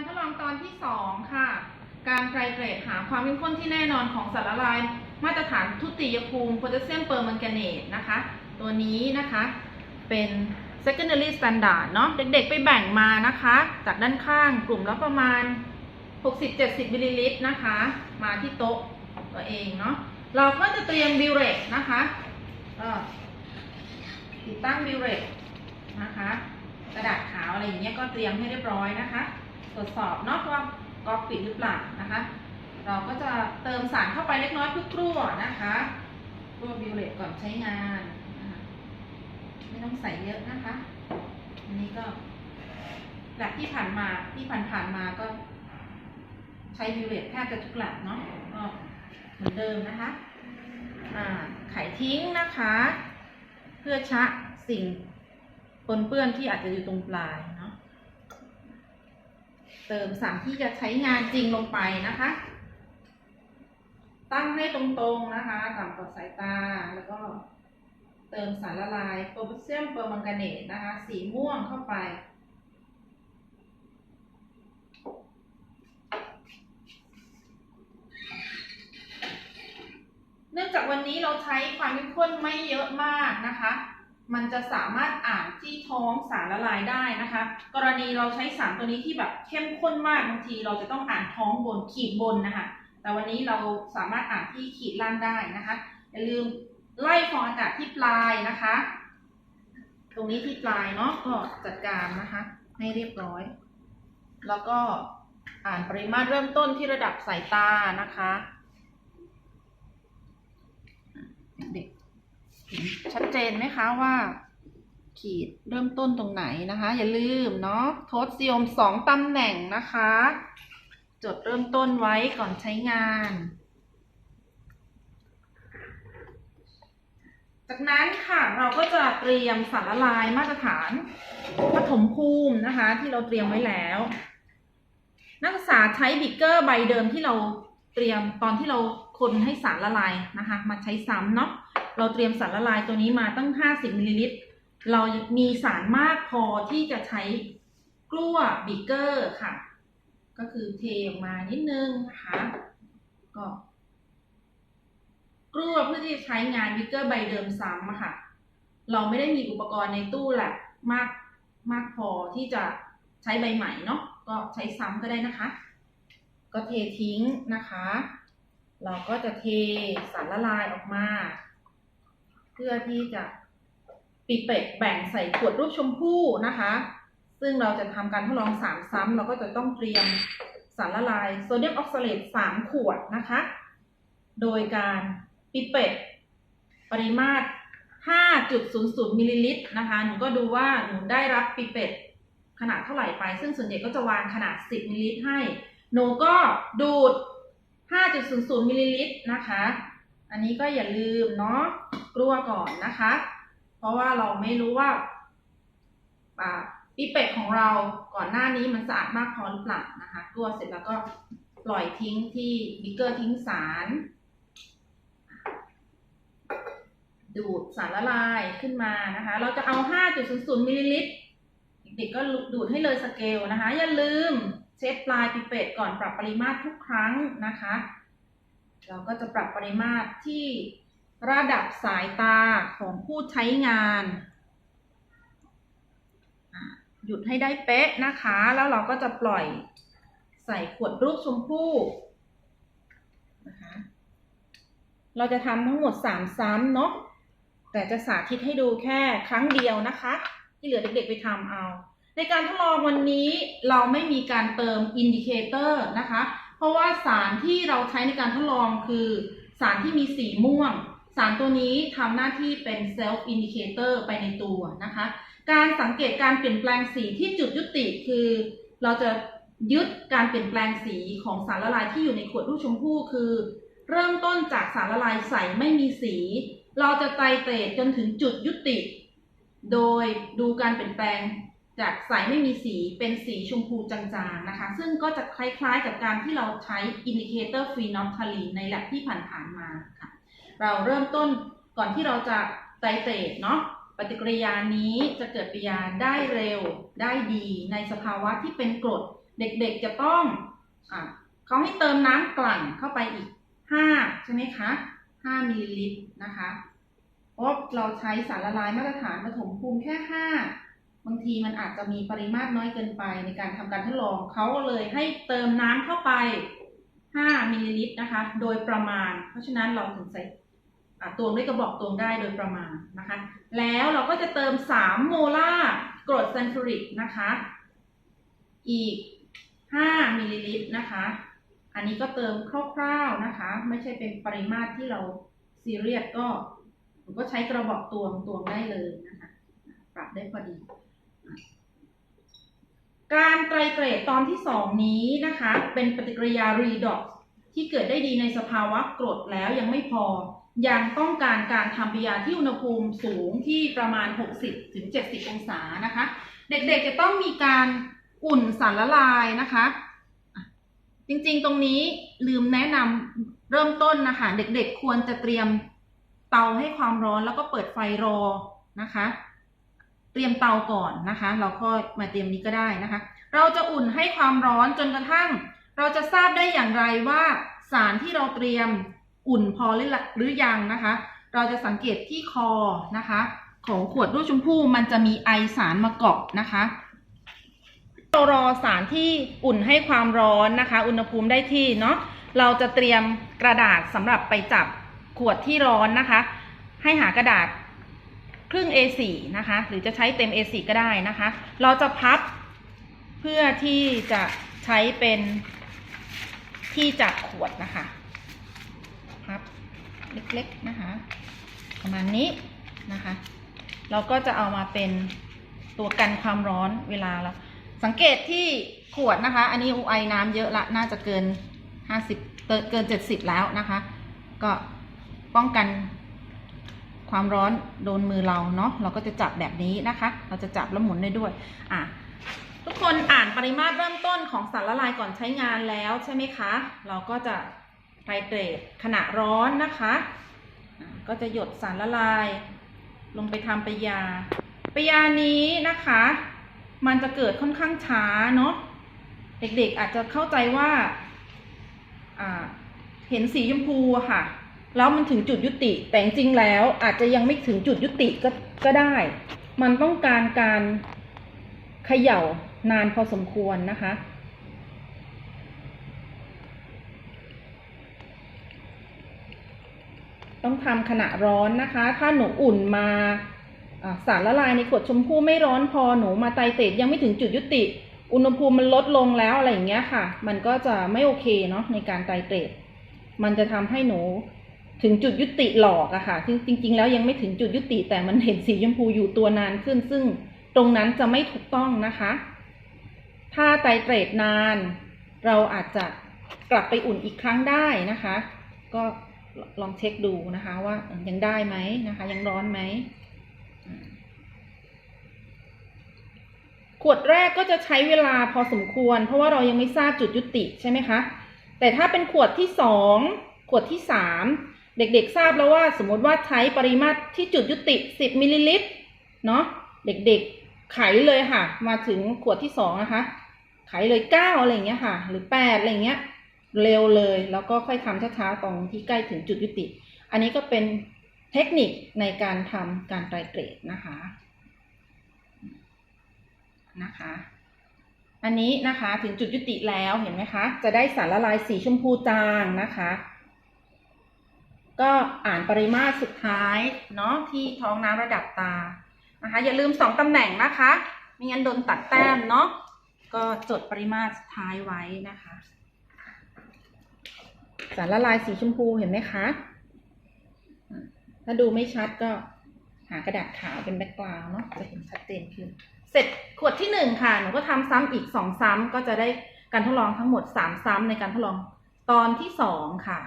การทดลองตอนที่ 2 ค่ะ การไตรเกรดหาความเข้มข้นที่แน่นอนของสารละลาย มาตรฐานทุติยภูมิโพแทสเซียมเปอร์มันกเนตนะคะ ตัวนี้นะคะเป็น secondary standard เนาะเด็กๆไปแบ่งมานะคะ จากด้านข้างกลุ่มละประมาณ 60-70มิลลิลิตรนะคะ มาที่โต๊ะตัวเองเนาะเราก็จะเตรียมบิวเรกนะคะติดตั้งบิวเรกนะคะ กระดาษขาวอะไรอย่างเงี้ยก็เตรียมให้เรียบร้อยนะคะ ตรวจสอบนาะว่าก๊อกปิดหรือเปล่านะคะ เราก็จะเติมสารเข้าไปเล็กน้อยเพื่อกลัวนะคะกลัวบิวเลตก่อนใช้งานนะคะไม่ต้องใส่เยอะนะคะ อันนี้ก็จากที่ผ่านมาที่ผ่านผ่านๆมาก็ ใช้บิวเลตแทบจะทุกหลักเนาะก็เหมือนเดิมนะคะอ่าไขทิ้งนะคะ เพื่อชะสิ่งปนเปื้อนที่อาจจะอยู่ตรงปลาย เติมสารที่จะใช้งานจริงลงไปนะคะ ตั้งให้ตรงๆนะคะต่ำกว่าสายตาแล้วก็เติมสารละลายโพแทสเซียมเปอร์มังกาเนตนะคะ สีม่วงเข้าไป เนื่องจากวันนี้เราใช้ความเข้มข้นไม่เยอะมากนะคะ มันจะสามารถอ่านที่ท้องสารละลายได้นะคะ กรณีเราใช้สารตัวนี้ที่แบบเข้มข้นมากบางที เราจะต้องอ่านท้องบนขีดบนนะคะ แต่วันนี้เราสามารถอ่านที่ขีดล่างได้นะคะ อย่าลืมไล่ฟองอากาศที่ปลายนะคะ ตรงนี้ที่ปลายเนาะก็จัดการนะคะ ให้เรียบร้อย แล้วก็อ่านปริมาตรเริ่มต้นที่ระดับสายตานะคะเด็กเห็น ชัดเจนไหมคะว่า ขีดเริ่มต้นตรงไหนนะคะ อย่าลืมเนาะโทษซีโอมสองตำแหน่งนะคะ จดเริ่มต้นไว้ก่อนใช้งาน จากนั้นค่ะเราก็จะเตรียมสารละลายมาตรฐานปฐมภูมินะคะ ที่เราเตรียมไว้แล้ว นักศึกษาใช้บิกเกอร์ใบเดิมที่เราเตรียมตอนที่เราคนให้สารละลายนะคะ มาใช้ซ้ำเนาะ เราเตรียมสารละลายตัวนี้มาตั้ง 50มิลลิลิตร เรามีสารมากพอที่จะใช้กล้วบิกเกอร์ค่ะ ก็คือเทออกมานิดนึงนะคะก็กลั้วเพื่อที่จะใช้งานบิกเกอร์ใบเดิมซ้ำค่ะ เราไม่ได้มีอุปกรณ์ในตู้แหละมากมากพอที่จะใช้ใบใหม่เนาะก็ใช้ซ้ำก็ได้นะคะ ก็เททิ้งนะคะ เราก็จะเทสารละลายออกมา พื่อที่จะปิเป็ดแบ่งใส่ขวดรูปชมพู่นะคะ ซึ่งเราจะทำการทดลองสามซ้ำเราก็จะต้องเตรียมสารละลายโซเดียมออกซาเลตสามขวดนะคะ โดยการปิเป็ดปริมาตร 5.00 มิลลิลิตรนะคะ หนูก็ดูว่าหนูได้รับปิเป็ดขนาดเท่าไหร่ไป ซึ่งส่วนใหญ่ก็จะวางขนาด 10 มิลลิลิตรให้ หนูก็ดูด 5.00 มิลลิลิตรนะคะ อันนี้ก็อย่าลืมเนาะ กลัวก่อนนะคะ เพราะว่าเราไม่รู้ว่าอ่าปิเป็ดของเราก่อนหน้านี้มันสะอาดมากพอหรือเปล่านะคะกลัวเสร็จแล้วก็ปล่อยทิ้งที่บิ๊กเกอร์ทิ้งสาร ดูดสารละลายขึ้นมานะคะ เราจะเอา 5.00มิลลิลิตรเด็กๆก็ดูดให้เลยสเกลนะคะ อย่าลืมเช็ดปลายปิเป็ดก่อนปรับปริมาตรทุกครั้งนะคะ เราก็จะปรับปริมาตรที่ ระดับสายตาของผู้ใช้งาน หยุดให้ได้เป๊ะนะคะ แล้วเราก็จะปล่อยใส่ขวดรูปชมพู่นะคะ เราจะทำทั้งหมด 3 ซ้ำเนาะ แต่จะสาธิตให้ดูแค่ครั้งเดียวนะคะ ที่เหลือเด็กๆไปทำเอา ในการทดลองวันนี้เราไม่มีการเติมอินดิเคเตอร์นะคะ เพราะว่าสารที่เราใช้ในการทดลองคือสารที่มีสีม่วงารตัวนี้ทำหน้าที่เป็นเซลฟ์อินดิเคเตอร์ไปในตัวนะคะ การสังเกตการเปลี่ยนแปลงสีที่จุดยุติคือ เราจะยึดการเปลี่ยนแปลงสีของสารละลายที่อยู่ในขวดรูปชมพู่คือ เริ่มต้นจากสารละลายใสไม่มีสี เราจะไตรเตรจนถึงจุดยุติ โดยดูการเปลี่ยนแปลงจากใสไม่มีสีเป็นสีชมพูจางๆนะคะ ซึ่งก็จะคล้ายๆกับการที่เราใช้อินดิเคเตอร์ฟีนอลคาลีนในแลบที่ผ่านๆมาค่ะ เราเริ่มต้นก่อนที่เราจะไตรเตรดเนาะปฏิกิริยานี้จะเกิดปฏิกิริยาได้เร็วได้ดีในสภาวะที่เป็นกรด เด็กๆจะต้องอะเขาให้เติมน้ำกลั่นเข้าไปอีก 5 ใช่ไหมคะ 5มิลลิลิตรนะคะเพราะเราใช้สารละลายมาตรฐานปฐมภูมิแค่ 5 บางทีมันอาจจะมีปริมาตรน้อยเกินไปในการทำการทดลองเขาก็เลยให้เติมน้ำเข้าไป 5มิลลิลิตรนะคะ โดยประมาณ เพราะฉะนั้นเราถึงใส่ ตวงด้วยกระบอกตวงได้โดยประมาณนะคะ แล้วเราก็จะเติม 3 โมลาร์กรดซัลฟูริกนะคะ อีก 5มิลลิลิตรนะคะ อันนี้ก็เติมคร่าวๆนะคะ ไม่ใช่เป็นปริมาตรที่เราซีเรียสก็ผมก็ใช้กระบอกตวงตวงได้เลยนะคะ ปรับได้พอดี การไตรเกรดตอนที่สองนี้นะคะ เป็นปฏิกิริยา redox ที่เกิดได้ดีในสภาวะกรดแล้วยังไม่พอ ยังต้องการการทำปฏิกิริยาที่อุณหภูมิสูงที่ประมาณ 60-70 องศานะคะ เด็กๆจะต้องมีการอุ่นสารละลายนะคะอะจริงๆตรงนี้ลืมแนะนำเริ่มต้นนะคะ เด็กๆควรจะเตรียมเตาให้ความร้อนแล้วก็เปิดไฟรอนะคะ เตรียมเตาก่อนนะคะ เราก็มาเตรียมนี้ก็ได้นะคะ เราจะอุ่นให้ความร้อนจนกระทั่ง เราจะทราบได้อย่างไรว่าสารที่เราเตรียม อุ่นพอหรือหรือยังนะคะ เราจะสังเกตที่คอนะคะ ของขวดลูกชมพู่มันจะมีไอสารมาเกาะนะคะเรารอสารที่อุ่นให้ความร้อนนะคะ อุณหภูมิได้ที่เนาะเราจะเตรียมกระดาษสำหรับไปจับขวดที่ร้อนนะคะ ให้หากระดาษครึ่ง A4 นะคะ หรือจะใช้เต็ม A4 ก็ได้นะคะ เราจะพับเพื่อที่จะใช้เป็นที่จับขวดนะคะ เล็กๆนะคะ ประมาณนี้นะคะ เราก็จะเอามาเป็นตัวกันความร้อนเวลาเราสังเกตที่ขวดนะคะ อันนี้อุไอน้ำเยอะละน่าจะเกินห้าสิบเกินเจ็ดสิบแล้วนะคะ ก็ป้องกันความร้อนโดนมือเราเนาะเราก็จะจับแบบนี้นะคะ เราจะจับแล้วหมุนได้ด้วย อะทุกคนอ่านปริมาตรเริ่มต้นของสารละลายก่อนใช้งานแล้วใช่ไหมคะ เราก็จะ ไตรเตรดขณะร้อนนะคะ ก็จะหยดสารละลาย ลงไปทำปิยาปิยานี้นะคะ มันจะเกิดค่อนข้างช้าเนาะเด็กๆอาจจะเข้าใจว่าเห็นสีชมพูค่ะ แล้วมันถึงจุดยุติ แต่จริงๆแล้วอาจจะยังไม่ถึงจุดยุติก็ก็ได้ มันต้องการการเขย่านานพอสมควรนะคะ ต้องทำขณะร้อนนะคะ ถ้าหนูอุ่นมาสารละลายในขวดชมพู่ไม่ร้อนพอหนูมาไตเตดยังไม่ถึงจุดยุติ อุณหภูมิมันลดลงแล้วอะไรอย่างเงี้ยค่ะ มันก็จะไม่โอเคเนาะในการไตเตดมันจะทำให้หนูถึงจุดยุติหลอกอะค่ะจริง ๆ แล้วยังไม่ถึงจุดยุติแต่มันเห็นสีชมพูอยู่ตัวนานขึ้น ซึ่งตรงนั้นจะไม่ถูกต้องนะคะ ถ้าไตเตรดนาน เราอาจจะกลับไปอุ่นอีกครั้งได้นะคะ ก็ ลองเช็คดูนะคะว่ายังได้ไหมนะคะ ยังร้อนไหมขวดแรกก็จะใช้เวลาพอสมควร เพราะว่าเรายังไม่ทราบจุดยุติใช่ไหมคะ แต่ถ้าเป็นขวดที่สองขวดที่สามเด็กๆทราบแล้วว่าสมมติว่าใช้ปริมาตรที่จุดยุติ 10มิลลิลิตรเนาะเด็กๆไขเลยค่ะ มาถึงขวดที่สองนะคะ ไขเลยเก้าอะไรอย่างเงี้ยค่ะ หรือแปดอะไรอย่างเงี้ย เร็วเลย แล้วก็ค่อยทำช้าๆตรงที่ใกล้ถึงจุดยุติ อันนี้ก็เป็นเทคนิคในการทำการไตรเกรดนะคะนะคะ อันนี้นะคะถึงจุดยุติแล้วเห็นไหมคะ จะได้สารละลายสีชมพูจางนะคะ ก็อ่านปริมาตรสุดท้ายเนาะที่ท้องน้ำระดับตานะคะ อย่าลืมสองตำแหน่งนะคะไม่งั้นโดนตัดแต้มเนาะก็จดปริมาตรสุดท้ายไว้นะคะ สารละลายสีชมพูเห็นไหมคะ ถ้าดูไม่ชัดก็หากระดาษขาวเป็นแบ็กกราวน์เนาะจะเห็นชัดเจนขึ้น เสร็จขวดที่หนึ่งค่ะ หนูก็ทำซ้ำอีกสองซ้ำก็จะได้การทดลองทั้งหมดสามซ้ำในการทดลองตอนที่สองค่ะ